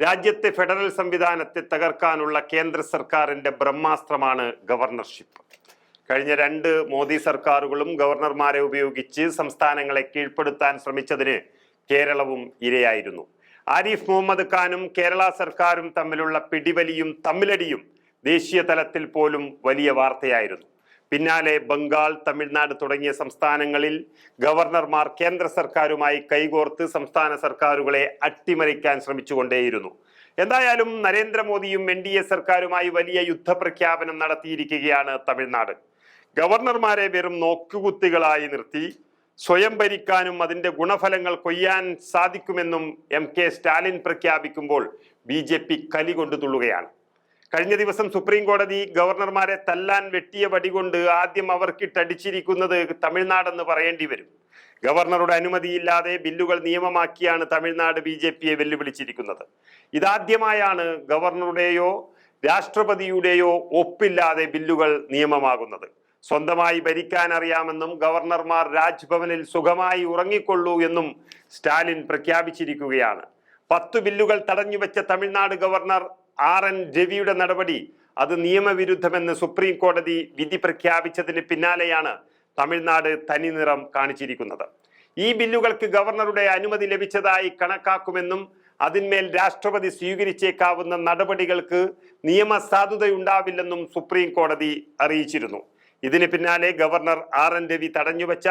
രാജ്യത്തെ ഫെഡറൽ സംവിധാനത്തെ തകർക്കാനുള്ള കേന്ദ്ര സർക്കാരിന്റെ ബ്രഹ്മാസ്ത്രമാണ് ഗവർണർഷിപ്പ്. കഴിഞ്ഞ രണ്ട് മോദി സർക്കാരുകളും ഗവർണർമാരെ ഉപയോഗിച്ച് സംസ്ഥാനങ്ങളെ കീഴ്പ്പെടുത്താൻ ശ്രമിച്ചതിന് കേരളവും ഇരയായിരുന്നു. ആരിഫ് മുഹമ്മദ് ഖാനും കേരള സർക്കാരും തമ്മിലുള്ള പിടിവലിയും തമ്മിലടിയും ദേശീയ തലത്തിൽ പോലും വലിയ വാർത്തയായിരുന്നു. പിന്നാലെ ബംഗാൾ തമിഴ്നാട് തുടങ്ങിയ സംസ്ഥാനങ്ങളിൽ ഗവർണർമാർ കേന്ദ്ര സർക്കാരുമായി കൈകോർത്ത് സംസ്ഥാന സർക്കാരുകളെ അട്ടിമറിക്കാൻ ശ്രമിച്ചുകൊണ്ടേയിരുന്നു. എന്തായാലും നരേന്ദ്രമോദിയും എൻ ഡി എ സർക്കാരുമായി വലിയ യുദ്ധപ്രഖ്യാപനം നടത്തിയിരിക്കുകയാണ് തമിഴ്നാട്. ഗവർണർമാരെ വെറും നോക്കുകുത്തികളായി നിർത്തി സ്വയം ഭരിക്കാനും അതിന്റെ ഗുണഫലങ്ങൾ കൊയ്യാൻ സാധിക്കുമെന്നും എം കെ സ്റ്റാലിൻ പ്രഖ്യാപിക്കുമ്പോൾ ബി ജെ പി കലി കൊണ്ടു തുള്ളുകയാണ്. കഴിഞ്ഞ ദിവസം സുപ്രീം കോടതി ഗവർണർമാരെ തല്ലാൻ വെട്ടിയ വടികൊണ്ട് ആദ്യം അവർക്കിട്ടടിച്ചിരിക്കുന്നത് തമിഴ്നാടെന്ന് പറയേണ്ടി വരും. ഗവർണറുടെ അനുമതിയില്ലാതെ ബില്ലുകൾ നിയമമാക്കിയാണ് തമിഴ്നാട് ബി ജെ പിയെ വെല്ലുവിളിച്ചിരിക്കുന്നത്. ഇതാദ്യമായാണ് ഗവർണറുടെയോ രാഷ്ട്രപതിയുടെയോ ഒപ്പില്ലാതെ ബില്ലുകൾ നിയമമാകുന്നത്. സ്വന്തമായി ഭരിക്കാൻ അറിയാമെന്നും ഗവർണർമാർ രാജ്ഭവനിൽ സുഖമായി ഉറങ്ങിക്കൊള്ളൂ എന്നും സ്റ്റാലിൻ പ്രഖ്യാപിച്ചിരിക്കുകയാണ്. പത്തു ബില്ലുകൾ തടഞ്ഞുവെച്ച തമിഴ്നാട് ഗവർണർ ആർ എൻ രവിയുടെ നടപടി അത് നിയമവിരുദ്ധമെന്ന് സുപ്രീം കോടതി വിധി പ്രഖ്യാപിച്ചതിന് പിന്നാലെയാണ് തമിഴ്നാട് തനി നിറം കാണിച്ചിരിക്കുന്നത്. ഈ ബില്ലുകൾക്ക് ഗവർണറുടെ അനുമതി ലഭിച്ചതായി കണക്കാക്കുമെന്നും അതിന്മേൽ രാഷ്ട്രപതി സ്വീകരിച്ചേക്കാവുന്ന നടപടികൾക്ക് നിയമസാധുതയുണ്ടാവില്ലെന്നും സുപ്രീം കോടതി അറിയിച്ചിരുന്നു. ഇതിന് പിന്നാലെ ഗവർണർ ആർ എൻ രവി തടഞ്ഞുവച്ച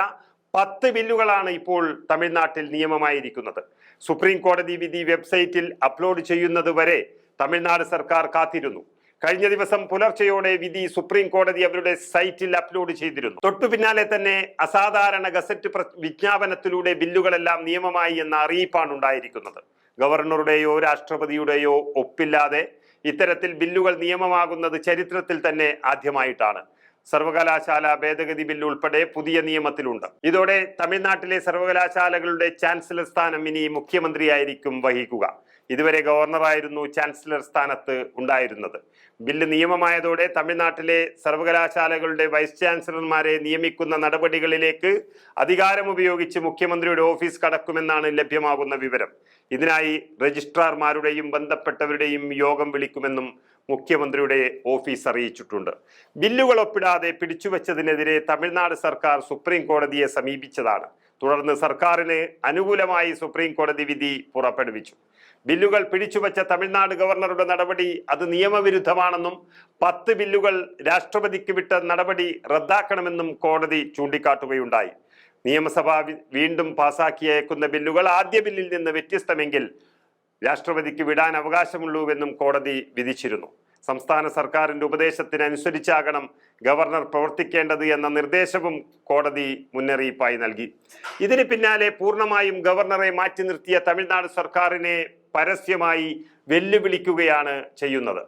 പത്ത് ബില്ലുകളാണ് ഇപ്പോൾ തമിഴ്നാട്ടിൽ നിയമമായിരിക്കുന്നത്. സുപ്രീം കോടതി വിധി വെബ്സൈറ്റിൽ അപ്ലോഡ് ചെയ്യുന്നത് വരെ തമിഴ്നാട് സർക്കാർ കാത്തിരുന്നു. കഴിഞ്ഞ ദിവസം പുലർച്ചെയോടെ വിധി സുപ്രീം കോടതി അവരുടെ സൈറ്റിൽ അപ്ലോഡ് ചെയ്തിരുന്നു. തൊട്ടു പിന്നാലെ തന്നെ അസാധാരണ ഗസറ്റ് വിജ്ഞാപനത്തിലൂടെ ബില്ലുകളെല്ലാം നിയമമായി എന്ന അറിയിപ്പാണ് ഉണ്ടായിരിക്കുന്നത്. ഗവർണറുടെയോ രാഷ്ട്രപതിയുടെയോ ഒപ്പില്ലാതെ ഇത്തരത്തിൽ ബില്ലുകൾ നിയമമാകുന്നത് ചരിത്രത്തിൽ തന്നെ ആദ്യമായിട്ടാണ്. സർവകലാശാല ഭേദഗതി ബില്ല് ഉൾപ്പെടെ പുതിയ നിയമത്തിലുണ്ട്. ഇതോടെ തമിഴ്നാട്ടിലെ സർവകലാശാലകളുടെ ചാൻസലർ സ്ഥാനം ഇനി മുഖ്യമന്ത്രിയായിരിക്കും വഹിക്കുക. ഇതുവരെ ഗവർണറായിരുന്നു ചാൻസലർ സ്ഥാനത്ത് ഉണ്ടായിരുന്നത്. ബില്ല് നിയമമായതോടെ തമിഴ്നാട്ടിലെ സർവകലാശാലകളുടെ വൈസ് ചാൻസലർമാരെ നിയമിക്കുന്ന നടപടികളിലേക്ക് അധികാരം ഉപയോഗിച്ച് മുഖ്യമന്ത്രിയുടെ ഓഫീസ് കടക്കുമെന്നാണ് ലഭ്യമാകുന്ന വിവരം. ഇതിനായി രജിസ്ട്രാർമാരുടെയും ബന്ധപ്പെട്ടവരുടെയും യോഗം വിളിക്കുമെന്നും മുഖ്യമന്ത്രിയുടെ ഓഫീസ് അറിയിച്ചിട്ടുണ്ട്. ബില്ലുകൾ ഒപ്പിടാതെ പിടിച്ചുവച്ചതിനെതിരെ തമിഴ്നാട് സർക്കാർ സുപ്രീം കോടതിയെ സമീപിച്ചതാണ്. തുടർന്ന് സർക്കാരിന് അനുകൂലമായി സുപ്രീം കോടതി വിധി പുറപ്പെടുവിച്ചു. ബില്ലുകൾ പിടിച്ചുവെച്ച തമിഴ്നാട് ഗവർണറുടെ നടപടി അത് നിയമവിരുദ്ധമാണെന്നും പത്ത് ബില്ലുകൾ രാഷ്ട്രപതിക്ക് വിട്ട നടപടി റദ്ദാക്കണമെന്നും കോടതി ചൂണ്ടിക്കാട്ടുകയുണ്ടായി. നിയമസഭ വീണ്ടും പാസാക്കിയേക്കുന്ന ബില്ലുകൾ ആദ്യ ബില്ലിൽ നിന്ന് വ്യത്യസ്തമെങ്കിൽ രാഷ്ട്രപതിക്ക് വിടാൻ അവകാശമുള്ളൂവെന്നും കോടതി വിധിച്ചിരുന്നു. സംസ്ഥാന സർക്കാരിന്റെ ഉപദേശത്തിനനുസരിച്ചാകണം ഗവർണർ പ്രവർത്തിക്കേണ്ടത് എന്ന നിർദ്ദേശവും കോടതി മുന്നറിയിപ്പായി നൽകി. ഇതിന് പിന്നാലെ പൂർണമായും ഗവർണറെ മാറ്റി നിർത്തിയ തമിഴ്നാട് സർക്കാരിനെ പരസ്യമായി വെല്ലുവിളിക്കുകയാണ് ചെയ്യുന്നത്.